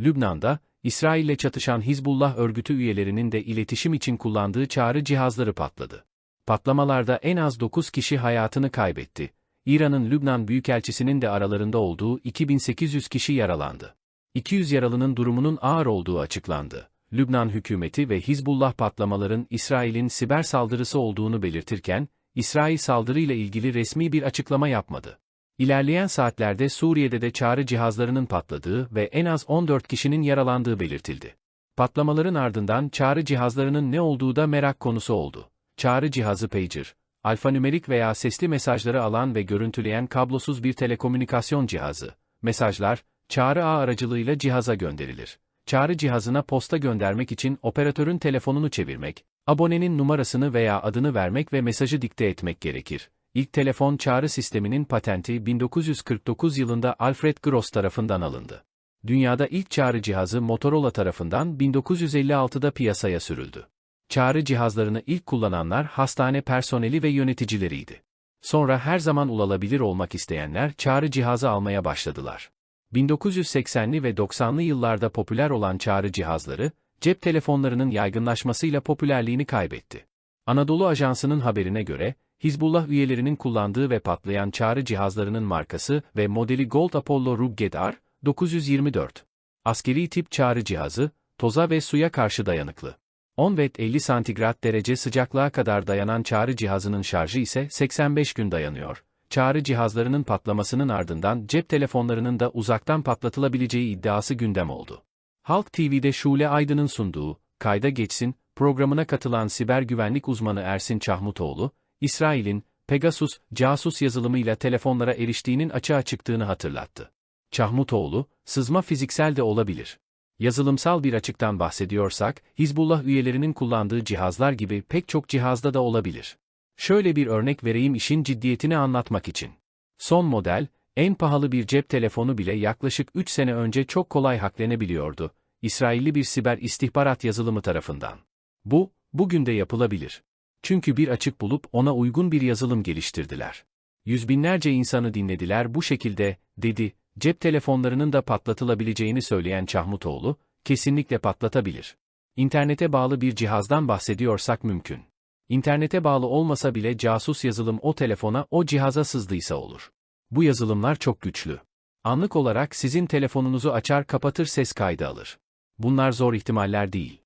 Lübnan'da, İsrail'le çatışan Hizbullah örgütü üyelerinin de iletişim için kullandığı çağrı cihazları patladı. Patlamalarda en az 9 kişi hayatını kaybetti. İran'ın Lübnan Büyükelçisi'nin de aralarında olduğu 2800 kişi yaralandı. 200 yaralının durumunun ağır olduğu açıklandı. Lübnan hükümeti ve Hizbullah patlamaların İsrail'in siber saldırısı olduğunu belirtirken, İsrail saldırıyla ilgili resmi bir açıklama yapmadı. İlerleyen saatlerde Suriye'de de çağrı cihazlarının patladığı ve en az 14 kişinin yaralandığı belirtildi. Patlamaların ardından çağrı cihazlarının ne olduğu da merak konusu oldu. Çağrı cihazı pager, alfanümerik veya sesli mesajları alan ve görüntüleyen kablosuz bir telekomünikasyon cihazı. Mesajlar, çağrı ağ aracılığıyla cihaza gönderilir. Çağrı cihazına posta göndermek için operatörün telefonunu çevirmek, abonenin numarasını veya adını vermek ve mesajı dikte etmek gerekir. İlk telefon çağrı sisteminin patenti 1949 yılında Alfred Gross tarafından alındı. Dünyada ilk çağrı cihazı Motorola tarafından 1956'da piyasaya sürüldü. Çağrı cihazlarını ilk kullananlar hastane personeli ve yöneticileriydi. Sonra her zaman ulaşılabilir olmak isteyenler çağrı cihazı almaya başladılar. 1980'li ve 90'lı yıllarda popüler olan çağrı cihazları, cep telefonlarının yaygınlaşmasıyla popülerliğini kaybetti. Anadolu Ajansı'nın haberine göre, Hizbullah üyelerinin kullandığı ve patlayan çağrı cihazlarının markası ve modeli Gold Apollo Ruggedar 924. Askeri tip çağrı cihazı, toza ve suya karşı dayanıklı. 10 ve 50 santigrat derece sıcaklığa kadar dayanan çağrı cihazının şarjı ise 85 gün dayanıyor. Çağrı cihazlarının patlamasının ardından cep telefonlarının da uzaktan patlatılabileceği iddiası gündem oldu. Halk TV'de Şule Aydın'ın sunduğu, Kayda Geçsin, programına katılan siber güvenlik uzmanı Ersin Çahmutoğlu, İsrail'in, Pegasus, casus yazılımıyla telefonlara eriştiğinin açığa çıktığını hatırlattı. Çahmutoğlu, sızma fiziksel de olabilir. Yazılımsal bir açıktan bahsediyorsak, Hizbullah üyelerinin kullandığı cihazlar gibi pek çok cihazda da olabilir. Şöyle bir örnek vereyim işin ciddiyetini anlatmak için. Son model, en pahalı bir cep telefonu bile yaklaşık 3 sene önce çok kolay haklenebiliyordu. İsrailli bir siber istihbarat yazılımı tarafından. Bu, bugün de yapılabilir. Çünkü bir açık bulup ona uygun bir yazılım geliştirdiler. Yüz binlerce insanı dinlediler bu şekilde, dedi, cep telefonlarının da patlatılabileceğini söyleyen Çahmutoğlu, kesinlikle patlatabilir. İnternete bağlı bir cihazdan bahsediyorsak mümkün. İnternete bağlı olmasa bile casus yazılım o telefona o cihaza sızdıysa olur. Bu yazılımlar çok güçlü. Anlık olarak sizin telefonunuzu açar kapatır ses kaydı alır. Bunlar zor ihtimaller değil.